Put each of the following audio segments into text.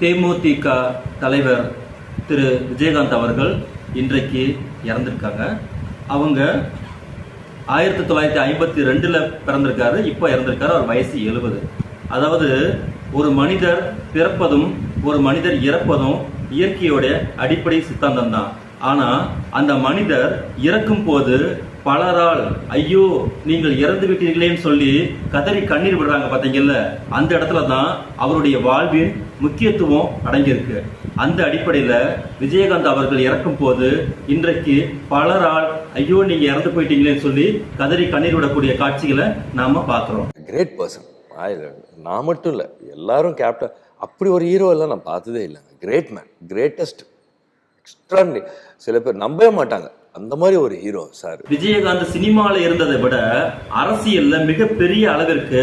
தேமுதிக தலைவர் திரு விஜயகாந்த் அவர்கள் இன்றைக்கு இறந்திருக்காங்க. அவங்க ஆயிரத்தி தொள்ளாயிரத்தி ஐம்பத்தி ரெண்டில் பிறந்திருக்காரு இப்போ இறந்திருக்காரு அவர் வயசு எழுபது. அதாவது ஒரு மனிதர் பிறப்பதும் ஒரு மனிதர் இறப்பதும் இயற்கையோட அடிப்படை சித்தாந்தம் தான் ஆனால் அந்த மனிதர் இறக்கும் போது பலரால் ஐயோ நீங்கள் இறந்து விட்டீர்களேன்னு சொல்லி கதறி கண்ணீர் விடுறாங்க பார்த்தீங்கல்ல? அந்த இடத்துல தான் அவருடைய வாழ்வின் முக்கியத்துவம் அடங்கியிருக்கு. அந்த அடிப்படையில் விஜயகாந்த் அவர்கள் இறக்கும் போது இன்றைக்கு பலரால் ஐயோ நீங்க இறந்து போயிட்டீங்களேன்னு சொல்லி கதறி கண்ணீர் விடக்கூடிய காட்சிகளை நாம பார்க்குறோம். கிரேட் பர்சன் நான் மட்டும் இல்லை. எல்லாரும் கேப்டன் அப்படி ஒரு ஹீரோ எல்லாம் நான் பார்த்ததே இல்லைங்க. கிரேட் மேன் கிரேட்டஸ்ட் எக்ஸ்ட்ரா சில பேர் நம்பவே மாட்டாங்க. அந்த மாதிரி ஒரு ஹீரோ சார் விஜயகாந்த் சினிமால இருந்ததை விட அரசியல்ல மிகப்பெரிய அளவிற்கு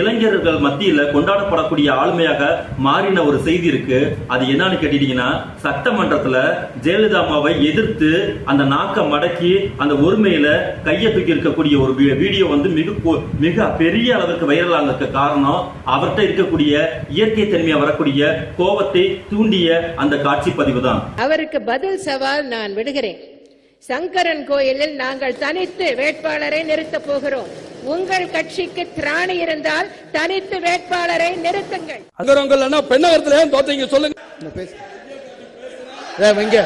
இளைஞர்கள் மத்தியில கொண்டாடப்படக்கூடிய ஆளுமையாக மாறின ஒரு செய்தி இருக்கு. அது என்னன்னு கேட்டீங்கன்னா சட்டமன்றத்துல ஜெயலலிதா அம்மாவை எதிர்த்து அந்த நாக்க மடக்கி அந்த ஒருமையில கையை தூக்கி இருக்கக்கூடிய ஒரு வீடியோ வந்து மிக மிக பெரிய அளவுக்கு வைரல் ஆனதுக்கு காரணம் அவர்கிட்ட இருக்கக்கூடிய இயற்கை தன்மையா வரக்கூடிய கோபத்தை தூண்டிய அந்த காட்சி பதிவு தான் அவருக்கு பதில் சவால் நான் விடுகிறேன். சங்கரன் கோயிலில் நாங்கள் தனித்து வேட்பாளரை நிறுத்தப் போகிறோம். உங்கள் கட்சிக்கு திராணி இருந்தால் தனித்து வேட்பாளரை நிறுத்துங்கள். பெண்ணகரத்துல ஏன் தோத்தீங்க? சொல்லுங்க. வைங்க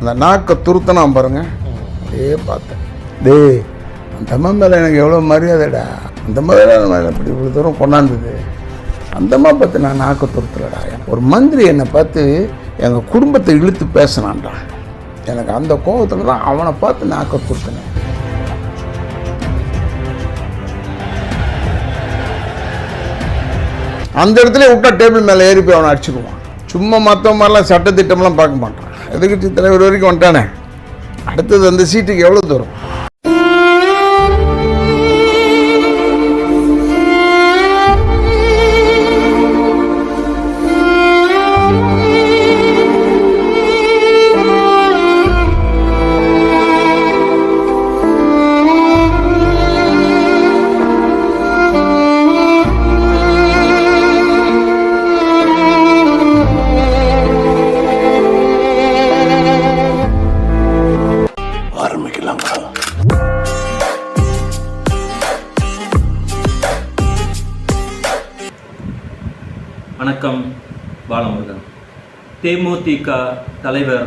அந்த நாக்கை துருத்தனாம் பாருங்க. அப்படியே பார்த்தேன். டேய் அந்த அம்மா மேலே எனக்கு எவ்வளோ மரியாதைடா? அந்த மாதிரி மேலே இப்படி இவ்வளோ தூரம் கொண்டாந்தது? அந்த அம்மா பார்த்து நான் நாக்கை துருத்தலடா ஒரு மந்திரி என்னை பார்த்து எங்கள் குடும்பத்தை இழுத்து பேசினான்டா. எனக்கு அந்த கோபத்தில் தான் அவனை பார்த்து நாக்க துருத்தினேன் அந்த இடத்துல விட்டா டேபிள் மேலே ஏறி போய் அவனை அடிச்சுக்குவான். சும்மா மற்ற மாதிரிலாம் சட்டத்திட்டம்லாம் பார்க்க மாட்டான். எதிர்கட்சி தலைவர் வரைக்கும் வந்துட்டானே. அடுத்தது அந்த சீட்டுக்கு எவ்வளோ தூரம்? தேமுதிக தலைவர்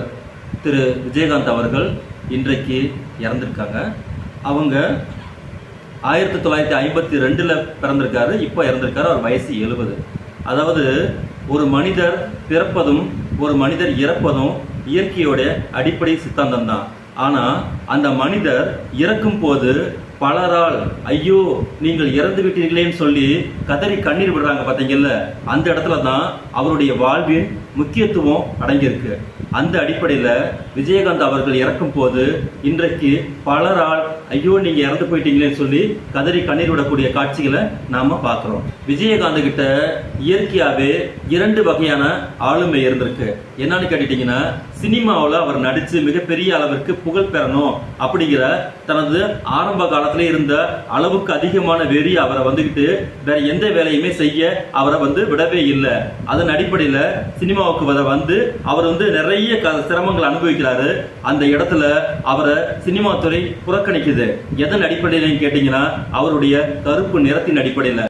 திரு விஜயகாந்த் அவர்கள் இன்றைக்கு இறந்துருக்காங்க. அவங்க ஆயிரத்தி தொள்ளாயிரத்தி ஐம்பத்தி ரெண்டில் பிறந்திருக்காரு இப்போ இறந்திருக்காரு அவர் வயசு எழுபது. அதாவது ஒரு மனிதர் பிறப்பதும் ஒரு மனிதர் இறப்பதும் இயற்கையோட அடிப்படை சித்தாந்தம் தான் ஆனால் அந்த மனிதர் இறக்கும் போது பலரால் ஐயோ நீங்கள் இறந்து விட்டீர்களேன்னு சொல்லி கதறி கண்ணீர் விடுறாங்க பார்த்தீங்கல்ல அந்த இடத்துல தான் அவருடைய வாழ்வின் முக்கியத்துவம் அடங்கியிருக்கு. அந்த அடிப்படையில விஜயகாந்த் அவர்கள் இறக்கும் போது இன்றைக்கு பலரால் ஐயோ நீங்க இறந்து போயிட்டீங்களேன்னு சொல்லி கதறி கண்ணீர் விடக்கூடிய காட்சிகளை நாம பார்க்குறோம். விஜயகாந்த் கிட்ட இயற்கையாகவே இரண்டு வகையான ஆளுமை இருந்திருக்கு. என்னன்னு கேட்டுட்டீங்கன்னா சினிமாவில் அவர் நடிச்சு மிகப்பெரிய அளவிற்கு புகழ் பெறணும் அப்படிங்கிற தனது ஆரம்ப காலத்துல இருந்த அளவுக்கு அதிகமான வெறி அவரை வந்துகிட்டு வேற எந்த வேலையுமே செய்ய அவரை வந்து விடவே இல்லை. அதன் அடிப்படையில சினிமாவுக்கு வர வந்து அவர் வந்து நிறைய க- சிரமங்கள் அனுபவிக்கிறாரு. அந்த இடத்துல அவரை சினிமா துறை புறக்கணிக்குது. எதன் அடிப்படையிலன்னு கேட்டீங்கன்னா அவருடைய கருப்பு நிறத்தின் அடிப்படையில.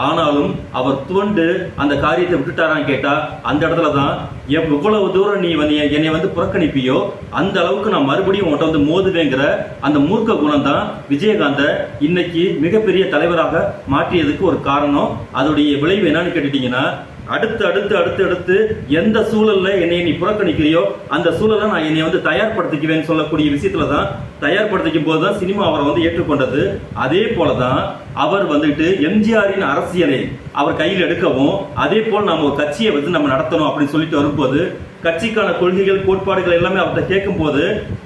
ஆனாலும் அவர் துவண்டு அந்த காரியத்தை விட்டுட்டாரான்னு கேட்டா அந்த இடத்துல தான் எவ்- எவ்வளவு தூரம் நீ வந்து என்னை வந்து புறக்கணிப்பியோ அந்த அளவுக்கு நான் மறுபடியும் உன்கிட்ட வந்து மோதுவேங்கிற அந்த மூர்க்க குணம் தான் விஜயகாந்த இன்னைக்கு மிகப்பெரிய தலைவராக மாற்றியதுக்கு ஒரு காரணம். அதோடைய விளைவு என்னன்னு கேட்டுட்டீங்கன்னா அடுத்து அடுத்து அடுத்து அடுத்து எந்த சூழல்ல என்னை நீ புறக்கணிக்கிறியோ அந்த சூழலை நான் என்னை வந்து தயார்படுத்திக்குவேன்னு சொல்லக்கூடிய விஷயத்துல தான் தயார்படுத்திக்கும் போது தான் சினிமா அவரை வந்து ஏற்றுக்கொண்டது. அதே போல தான் அவர் வந்துட்டு எம்ஜிஆரின் அரசியலை அவர் கையில் எடுக்கவும் அதே போல் நம்ம ஒரு கட்சியை வந்து நம்ம நடத்தணும் அப்படின்னு சொல்லிட்டு வரும்போது கட்சிக்கான கொள்கைகள் கோட்பாடுகள் எல்லாமே அவர்கிட்ட கேட்கும்போது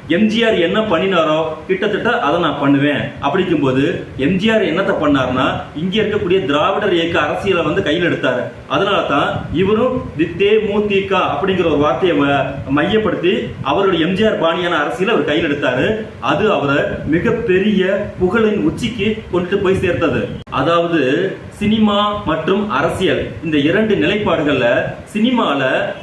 எம்ஜிஆர் என்ன பண்ணினாரோ கிட்டத்தட்ட அதை நான் பண்ணுவேன். அப்படிங்கும்போது எம்ஜிஆர் என்னத்தை பண்ணார்னா இங்கே இருக்கக்கூடிய திராவிடர் இயக்க அரசியலை வந்து கையில் எடுத்தார். அதனால தான் இவரும் தி- தேமுதிக அப்படிங்கிற ஒரு வார்த்தையை மையப்படுத்தி அவருடைய எம்ஜிஆர் பாணியான அரசியலை அவர் கையில் எடுத்தார். அது அவரை மிகப்பெரிய புகழின் உச்சிக்கு கொண்டு போய் சேர்த்தது. அதாவது சினிமா மற்றும் அரசியல். இந்த இரண்டு நிலைப்பாடுகள்ல சினிமால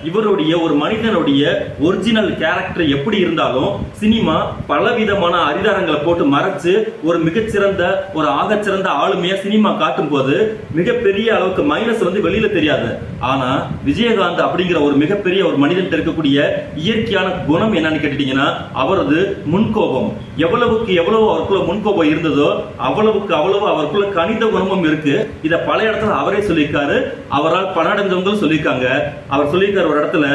இவருடைய ஒரு மனிதனுடைய ஒரிஜினல் கேரக்டர் எப்படி இருந்தாலும் சினிமா பலவிதமான அரிதாரங்களை போட்டு மறைச்சு ஒரு மிகச்சிறந்த ஒரு ஆகச்சிறந்த ஆளுமையா சினிமா காட்டும் போது மிகப்பெரிய அளவுக்கு மைனஸ் வந்து வெளியில தெரியாது. ஆனா விஜயகாந்த் அப்படிங்கிற ஒரு மிகப்பெரிய ஒரு மனிதன் இருக்கக்கூடிய இயற்கையான குணம் என்னன்னு கேட்டுட்டீங்கன்னா அவரது முன்கோபம். எவ்வளவுக்கு எவ்வளவு அவருக்குள்ள முன்கோபம் இருந்ததோ அவ்வளவுக்கு அவ்வளவு அவருக்குள்ள கணித குணமும் இருக்கு. இத பல இடத்துல அவரே சொல்லியிருக்காரு. அவரால் பணம் சொல்லியிருக்காங்க. அவர் சொல்லியிருக்காரு ஒரு இடத்துல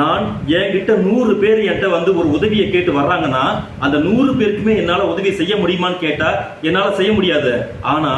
நான் என்கிட்ட நூறு பேர் என்கிட்ட வந்து ஒரு உதவியை கேட்டு வர்றாங்கன்னா அந்த நூறு பேருக்குமே என்னால உதவி செய்ய முடியுமான்னு கேட்டா என்னால செய்ய முடியாது. ஆனா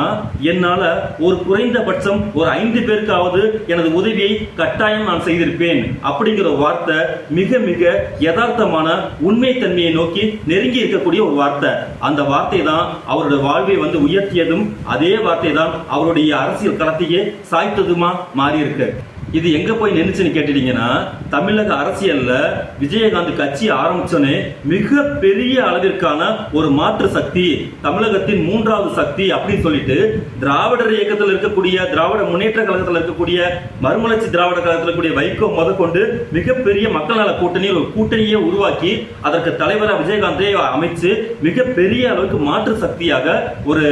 என்னால ஒரு குறைந்தபட்சம் ஒரு ஐந்து பேருக்காவது எனது உதவியை கட்டாயம் நான் செய்திருப்பேன். அப்படிங்கிற வார்த்தை மிக மிக யதார்த்தமான உண்மை தன்மையை நோக்கி நெருங்கி இருக்கக்கூடிய ஒரு வார்த்தை. அந்த வார்த்தை தான் அவருடைய வாழ்வை வந்து உயர்த்தியதும் அதே வார்த்தை தான் அவருடைய அரசியல் களத்தையே சாய்த்ததுமா மாறி இருக்கு இது எங்க போய் நின்றுச்சுன்னு கேட்டுட்டீங்கன்னா தமிழக அரசியல்ல விஜயகாந்த் கட்சி ஆரம்பிச்சோன்னே மிக பெரிய அளவிற்கான ஒரு மாற்று சக்தி தமிழகத்தின் மூன்றாவது சக்தி அப்படின்னு சொல்லிட்டு திராவிடர் இயக்கத்தில் இருக்கக்கூடிய திராவிட முன்னேற்ற கழகத்தில் இருக்கக்கூடிய மறுமலர்ச்சி திராவிட கழகத்தில் இருக்கக்கூடிய வைகோ முதற்கொண்டு மிகப்பெரிய மக்கள் நல கூட்டணி ஒரு கூட்டணியை உருவாக்கி அதற்கு தலைவரா விஜயகாந்தை அமைச்சு மிகப்பெரிய அளவுக்கு மாற்று சக்தியாக ஒரு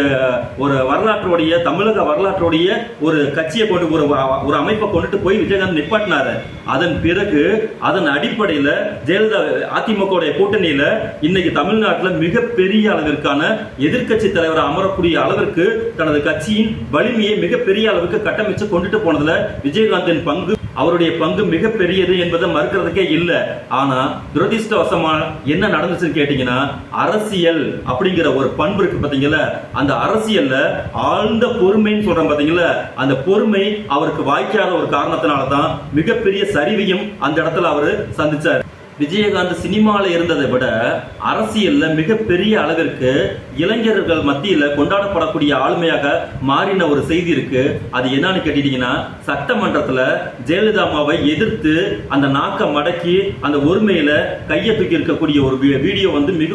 ஒரு வரலாற்றுடைய தமிழக வரலாற்றுடைய ஒரு கட்சியை கொண்டு ஒரு ஒரு அமைப்பை கொண்டுட்டு போய் விஜயகாந்த் நிப்பாட்டினாரு. அதன் பிறகு அதன் அடிப்படையில ஜெயலலிதா அதிமுக கூட்டணியில இன்னைக்கு தமிழ்நாட்டுல மிகப்பெரிய அளவிற்கான எதிர்க்கட்சி தலைவர் அமரக்கூடிய அளவிற்கு தனது கட்சியின் வலிமையை மிகப்பெரிய அளவுக்கு கட்டமைச்சு கொண்டுட்டு போனதுல விஜயகாந்தின் பங்கு அவருடைய பங்கு மிகப்பெரியது என்பதை மறுக்கிறதுக்கே இல்லை. ஆனா துரதிருஷ்டவசமா என்ன நடந்துச்சுன்னு கேட்டீங்கன்னா அரசியல் அப்படிங்கிற ஒரு பண்பு இருக்கு பாத்தீங்களா? அந்த அரசியல்ல ஆழ்ந்த பொறுமைன்னு சொல்றோம் பாத்தீங்களா? அந்த பொறுமை அவருக்கு வாய்க்காத ஒரு காரணத்தினால தான் மிகப்பெரிய சரிவையும் அந்த இடத்துல அவரு சந்திச்சார். விஜயகாந்த் சினிமாவில் இருந்ததை விட அரசியலில் மிகப்பெரிய அளவிற்கு இளைஞர்கள் மத்தியில் கொண்டாடப்படக்கூடிய ஆளுமையாக மாறின ஒரு செய்தி இருக்கு. அது என்னன்னு கேட்டீங்கன்னா சட்டமன்றத்தில் ஜெயலலிதா அம்மாவை எதிர்த்து அந்த நாக்கை மடக்கி அந்த ஒருமையில கையை தூக்கி இருக்கக்கூடிய ஒரு வீ- வீடியோ வந்து மிக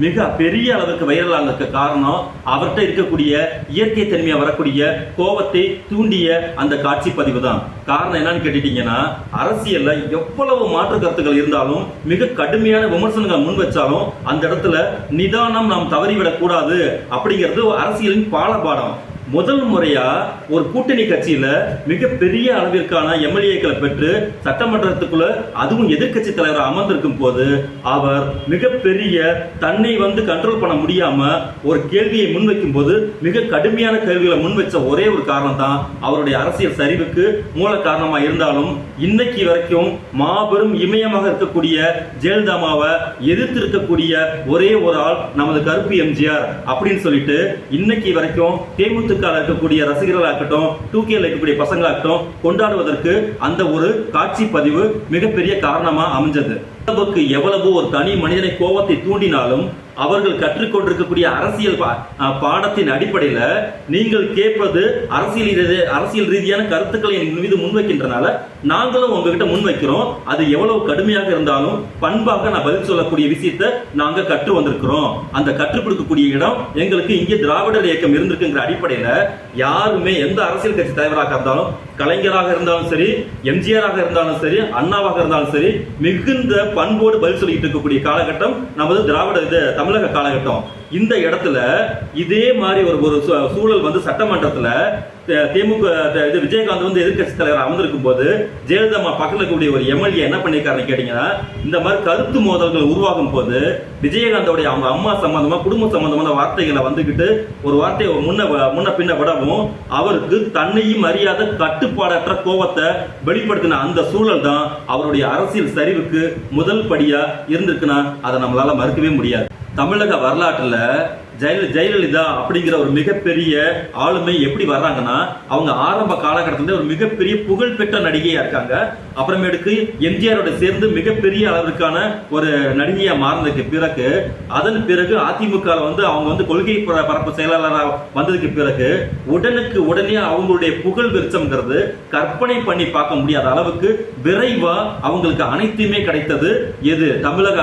மிக பெரிய அளவுக்கு வைரல் ஆனதுக்கு காரணம் அவர்கிட்ட இருக்கக்கூடிய இயற்கை தன்மையாக வரக்கூடிய கோபத்தை தூண்டிய அந்த காட்சி பதிவு தான் காரணம் என்னன்னு கேட்டுட்டீங்கன்னா அரசியலில் எவ்வளவு மாற்று கருத்துக்கள் இருந்தாலும் மிக கடுமையான விமர்சனங்கள் முன் வச்சாலும் அந்த இடத்துல நிதானம் நாம் தவறிவிடக் கூடாது அப்படிங்கிறது அரசியலின் பாலபாடம். முதல் முறையா ஒரு கூட்டணி கட்சியில மிகப்பெரிய அளவிற்கான எம்எல்ஏக்களை பெற்று சட்டமன்றத்துக்குள்ள அதுவும் எதிர்க்கட்சி தலைவர் அமர்ந்திருக்கும் போது அவர் மிகப்பெரிய தன்னை வந்து கண்ட்ரோல் பண்ண முடியாம ஒரு கேள்வியை முன்வைக்கும் போது மிக கடுமையான கேள்விகளை முன்வைச்ச ஒரே ஒரு காரணம் தான் அவருடைய அரசியல் சரிவுக்கு மூல காரணமா இருந்தாலும் இன்னைக்கு வரைக்கும் மாபெரும் இமயமாக இருக்கக்கூடிய ஜெயலலிதாமாவை எதிர்த்து இருக்கக்கூடிய ஒரே ஒரு ஆள் நமது கருப்பு எம்ஜிஆர் அப்படின்னு சொல்லிட்டு இன்னைக்கு வரைக்கும் தேமுதிக இருக்கக்கூடிய ரசிகர்களாகட்டும் டூ கேல இருக்கக்கூடிய பசங்களாகட்டும் கொண்டாடுவதற்கு அந்த ஒரு காட்சி பதிவு மிகப்பெரிய காரணமாக அமைஞ்சது. எவ்வளவுக்கு எவ்வளவு ஒரு தனி மனிதனை கோபத்தை தூண்டினாலும் அவர்கள் கற்றுக்கொண்டிருக்கக்கூடிய அரசியல் பா- பாடத்தின் அடிப்படையில நீங்கள் கேட்பது அரசியல் அரசியல் ரீதியான கருத்துக்களை என் மீது முன்வைக்கின்றனால நாங்களும் உங்ககிட்ட முன்வைக்கிறோம். அது எவ்வளவு கடுமையாக இருந்தாலும் பண்பாக நான் பதில் சொல்லக்கூடிய விஷயத்தை நாங்க கற்று வந்திருக்கிறோம். அந்த கற்றுக் கொடுக்கக்கூடிய இடம் எங்களுக்கு இங்கே திராவிடர் இயக்கம் இருந்திருக்குங்கிற அடிப்படையில யாருமே எந்த அரசியல் கட்சி தலைவராக இருந்தாலும் கலைஞராக இருந்தாலும் சரி எம்ஜிஆராக இருந்தாலும் சரி அண்ணாவாக இருந்தாலும் சரி மிகுந்த பண்போடு பதில் சொல்லிட்டு இருக்கக்கூடிய காலகட்டம் நமது திராவிட இது தமிழக காலகட்டம். இந்த இடத்துல இதே மாதிரி ஒரு ஒரு சூழல் வந்து சட்டமன்றத்தில் திமுக தேமுக த- இது விஜயகாந்த் வந்து எதிர்க்கட்சி தலைவர் அமர்ந்திருக்கும் போது ஜெயலலிதா அம்மா இருக்கக்கூடிய ஒரு எம்எல்ஏ என்ன பண்ணியிருக்காருன்னு கேட்டீங்கன்னா இந்த மாதிரி கருத்து மோதல்கள் உருவாகும் போது விஜயகாந்தோடைய அவங்க அம்மா சம்பந்தமா குடும்ப சம்பந்தமான வார்த்தைகளை வந்துக்கிட்டு ஒரு வார்த்தையை முன்ன முன்ன பின்ன விடவும் அவருக்கு தன்னையும் அறியாத கட்டுப்பாடற்ற கோபத்தை வெளிப்படுத்தின அந்த சூழல் தான் அவருடைய அரசியல் சரிவுக்கு முதல் படியா இருந்திருக்குன்னா அதை நம்மளால மறுக்கவே முடியாது. தமிழக வரலாற்றில் ஜெயல ஜெயலலிதா அப்படிங்கிற ஒரு மிகப்பெரிய ஆளுமை எப்படி வர்றாங்கன்னா அவங்க ஆரம்ப காலகட்டத்துல ஒரு மிகப்பெரிய புகழ்பெற்ற நடிகையா இருக்காங்க. அப்புறமேட்டுக்கு எம்ஜிஆரோட சேர்ந்து மிகப்பெரிய அளவிற்கான ஒரு நடிகையா மாறினதுக்கு பிறகு அதன் பிறகு அதிமுக வந்து அவங்க வந்து கொள்கை பரப்பு செயலாளராக வந்ததுக்கு பிறகு உடனுக்கு உடனே அவங்களுடைய புகழ் விருச்சம்ங்கிறது கற்பனை பண்ணி பார்க்க முடியாத அளவுக்கு விரைவா அவங்களுக்கு அனைத்துமே கிடைத்தது. எது? தமிழக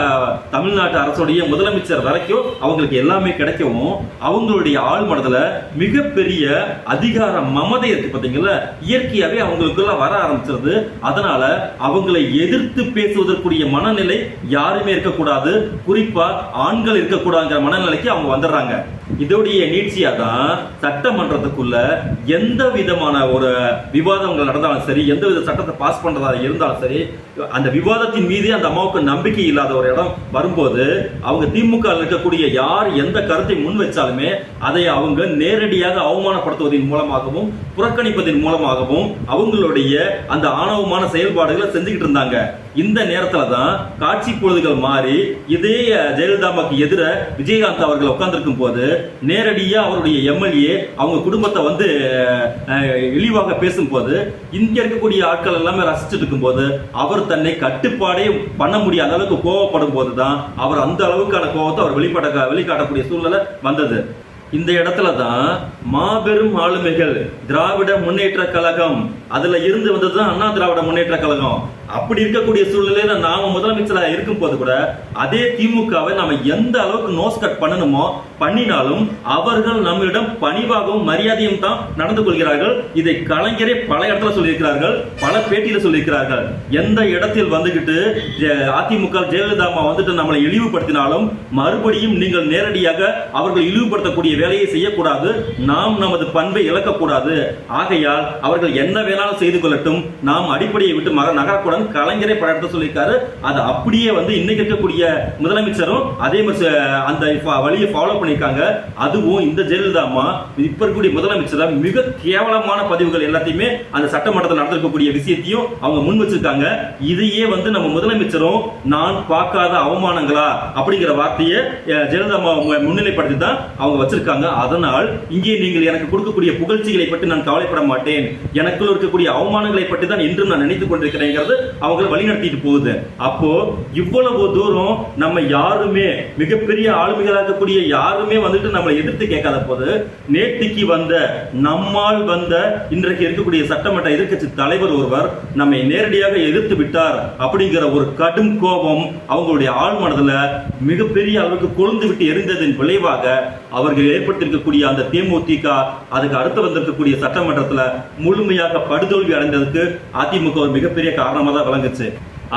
தமிழ்நாட்டு அரசுடைய முதலமைச்சர் வரைக்கும் அவங்களுக்கு எல்லாமே கிடைக்கவும் அவங்களுடைய ஆள் மனதுல மிகப்பெரிய அதிகார மமதை இருக்கு பார்த்தீங்களா இயற்கையாவே அவங்களுக்குள்ள வர ஆரம்பிச்சிருது. அதனால அவங்களை எதிர்த்து பேசுவதற்குரிய மனநிலை யாருமே இருக்கக்கூடாது. குறிப்பா ஆண்கள் இருக்கக்கூடாதுங்கிற மனநிலைக்கு அவங்க வந்துடுறாங்க. இதோடைய நீட்சியாக தான் சட்டமன்றத்துக்குள்ள எந்த விதமான ஒரு விவாதங்கள் நடந்தாலும் சரி எந்த வித சட்டத்தை பாஸ் பண்ணுறதா இருந்தாலும் சரி அந்த விவாதத்தின் மீதே அந்த அம்மாவுக்கு நம்பிக்கை இல்லாத ஒரு இடம் வரும்போது அவங்க திமுக இருக்கக்கூடிய யார் எந்த கருத்தை முன் வச்சாலுமே அதை அவங்க நேரடியாக அவமானப்படுத்துவதன் மூலமாகவும் புறக்கணிப்பதன் மூலமாகவும் அவங்களுடைய அந்த ஆணவமான செயல்பாடுகளை செஞ்சுக்கிட்டு இருந்தாங்க. இந்த நேரத்துல தான் காட்சி பொழுதுகள் மாறி இதே அஹ், ஜெயலலிதாவுக்கு எதிர விஜயகாந்த் அவர்கள் உட்கார்ந்திருக்கும் போது நேரடியா அவருடைய எம்எல்ஏ அவங்க குடும்பத்தை வந்து இழிவாக பேசும்போது இங்கே இருக்கக்கூடிய ஆட்கள் எல்லாமே ரசிச்சுட்டு இருக்கும்போது அவர் தன்னை கட்டுப்பாடே பண்ண முடியாத அளவுக்கு கோவப்படும் போதுதான் அவர் அந்த அளவுக்கான கோவத்தை அவர் வெளிப்பட வெளிக்காட்டக்கூடிய சூழ்நிலை வந்தது. இந்த இடத்துல தான் மாபெரும் ஆளுமைகள் திராவிட முன்னேற்ற கழகம் அதுல இருந்து வந்தது தான் அண்ணா திராவிட முன்னேற்ற கழகம். அப்படி இருக்கக்கூடிய சூழ்நிலையில நாம முதலமைச்சரா இருக்கும் போது கூட அதே திமுகவை நாம எந்த அளவுக்கு நோஸ் கட் பண்ணணுமோ பண்ணினாலும் அவர்கள் நம்மளிடம் பணிவாகவும் மரியாதையும் தான் நடந்து கொள்கிறார்கள். இதை கலைஞரே பல இடத்துல சொல்லியிருக்கிறார்கள் பல பேட்டியில சொல்லியிருக்கிறார்கள். எந்த இடத்தில் வந்துகிட்டு அதிமுக ஜெயலலிதா அம்மா வந்துட்டு நம்மளை இழிவுபடுத்தினாலும் மறுபடியும் நீங்கள் நேரடியாக அவர்கள் இழிவுபடுத்தக்கூடிய வேலையை செய்யக்கூடாது. நாம் நமது பண்பை இழக்கக்கூடாது. ஆகையால் அவர்கள் என்ன வேணாலும் செய்து கொள்ளட்டும். நாம் அடிப்படையை விட்டு மக அதாவது கலைஞரே பல இடத்துல சொல்லியிருக்காரு. அது அப்படியே வந்து இன்னைக்கு இருக்கக்கூடிய முதலமைச்சரும் அதே மாதிரி அந்த வழியை ஃபாலோ பண்ணியிருக்காங்க. அதுவும் இந்த ஜெயலலிதா அம்மா இப்ப இருக்கக்கூடிய முதலமைச்சர் மிக கேவலமான பதிவுகள் எல்லாத்தையுமே அந்த சட்டமன்றத்தில் நடந்திருக்கக்கூடிய விஷயத்தையும் அவங்க முன் வச்சிருக்காங்க. இதையே வந்து நம்ம முதலமைச்சரும் நான் பார்க்காத அவமானங்களா அப்படிங்கிற வார்த்தையை ஜெயலலிதா அம்மா முன்னிலைப்படுத்தி தான் அவங்க வச்சிருக்காங்க. அதனால் இங்கே நீங்கள் எனக்கு கொடுக்கக்கூடிய புகழ்ச்சிகளை பற்றி நான் கவலைப்பட மாட்டேன். எனக்குள்ள இருக்கக்கூடிய அவமானங்களை பற்றி தான் இன்றும் நான் நினைத்துக் கொண்டிருக்கிறேங்கிறது அவங்களை வழிநடத்திட்டு போகுது. அப்போ இவ்வளவு தூரம் நம்ம யாருமே மிகப்பெரிய ஆளுமைகளாக இருக்கக்கூடிய யாருமே வந்துட்டு நம்மளை எதிர்த்து கேட்காத போது நேற்றுக்கு வந்த நம்மால் வந்த இன்றைக்கு இருக்கக்கூடிய சட்டமன்ற எதிர்க்கட்சி தலைவர் ஒருவர் நம்மை நேரடியாக எதிர்த்து விட்டார் அப்படிங்கிற ஒரு கடும் கோபம் அவங்களுடைய ஆழ்மனதுல மிகப்பெரிய அளவுக்கு கொழுந்து விட்டு எரிந்ததன் விளைவாக அவர்கள் ஏற்படுத்தியிருக்கக்கூடிய அந்த தேமுதிக அதுக்கு அடுத்து வந்திருக்கக்கூடிய சட்டமன்றத்துல முழுமையாக படுதோல்வி அடைந்ததுக்கு அதிமுக ஒரு மிகப்பெரிய காரணமாக தான் விளங்குச்சு.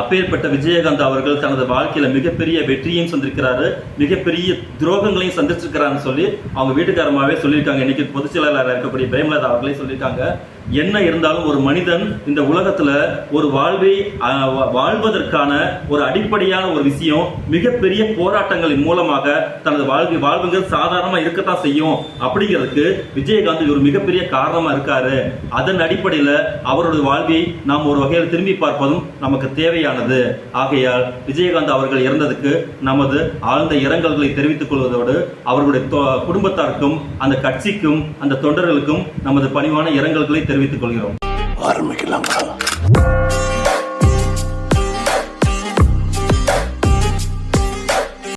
அப்பேற்பட்ட விஜயகாந்த் அவர்கள் தனது வாழ்க்கையில மிகப்பெரிய வெற்றியையும் சந்திருக்கிறாரு மிகப்பெரிய துரோகங்களையும் சந்திச்சிருக்கிறாருன்னு சொல்லி அவங்க வீட்டுக்காரமாவே சொல்லியிருக்காங்க. இன்னைக்கு பொதுச் செயலாளராக இருக்கக்கூடிய பிரேமலதா அவர்களே சொல்லியிருக்காங்க. என்ன இருந்தாலும் ஒரு மனிதன் இந்த உலகத்துல ஒரு வாழ்வை வாழ்வதற்கான ஒரு அடிப்படையான ஒரு விஷயம் மிகப்பெரிய போராட்டங்களின் மூலமாக தனது வாழ்க்கை வாழ்வுங்கிறது சாதாரணமா இருக்கத்தான் செய்யும். அப்படிங்கிறதுக்கு விஜயகாந்த் ஒரு மிகப்பெரிய காரணமா இருக்காரு. அதன் அடிப்படையில அவரோட வாழ்வை நாம் ஒரு வகையில் திரும்பி பார்ப்பதும் நமக்கு தேவையானது. ஆகையால் விஜயகாந்த் அவர்கள் இறந்ததுக்கு நமது ஆழ்ந்த இரங்கல்களை தெரிவித்துக் கொள்வதோடு அவர்களுடைய தொ- குடும்பத்தாருக்கும் அந்த கட்சிக்கும் அந்த தொண்டர்களுக்கும் நமது பணிவான இரங்கல்களை தெரிவித்துக் கொள்கிறோம். ஆரம்பிக்கலாம்.